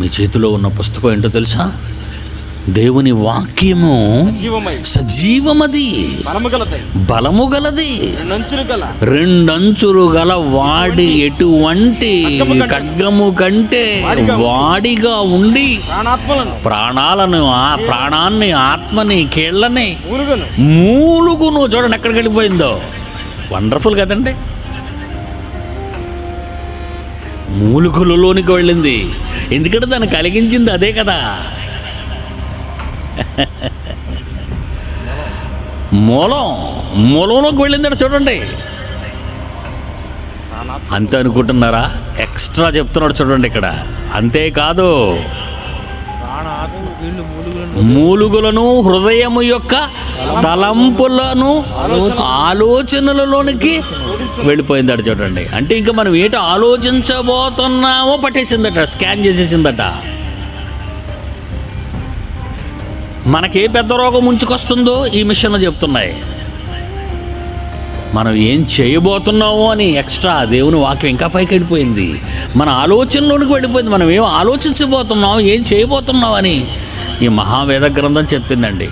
మీ చేతిలో ఉన్న పుస్తకం ఏంటో తెలుసా? దేవుని వాక్యము జీవమై సజీవమది. బలము గలదై. రెండంచులు గల వాడి ఎటువంటి ఖడ్గము కంటే వాడిగా ఉండి. ప్రాణాలను ఆ ప్రాణాన్ని ఆత్మని కీళ్ళని మూలుగను. మూలుగును చూడండి ఎక్కడికి వెళ్ళిపోయిందో. వండర్ఫుల్ కదండి. మూలుగులలోనికి వెళ్ళింది. ఎందుకంటే దాన్ని కలిగించింది అదే కదా. మూలం మూలంలోకి వెళ్ళిందట చూడండి. అంతే అనుకుంటున్నారా? ఎక్స్ట్రా చెప్తున్నాడు చూడండి ఇక్కడ. అంతేకాదు మూలుగులను హృదయము యొక్క తలంపులను ఆలోచనలలోనికి వెళ్ళిపోయిందట చూడండి. అంటే ఇంకా మనం ఏంటో ఆలోచించబోతున్నామో పట్టేసిందట స్కాన్ చేసేసిందట. మనకే పెద్ద రోగం ముంచుకొస్తుందో ఈ మిషన్లో చెప్తున్నాయి. మనం ఏం చేయబోతున్నాము అని ఎక్స్ట్రా దేవుని వాక్యం ఇంకా పైకి వెళ్ళిపోయింది. మన ఆలోచనలోనికి వెళ్ళిపోయింది. మనం ఏం ఆలోచించబోతున్నాం ఏం చేయబోతున్నాం అని ఈ మహావేద గ్రంథం చెప్పిందండి.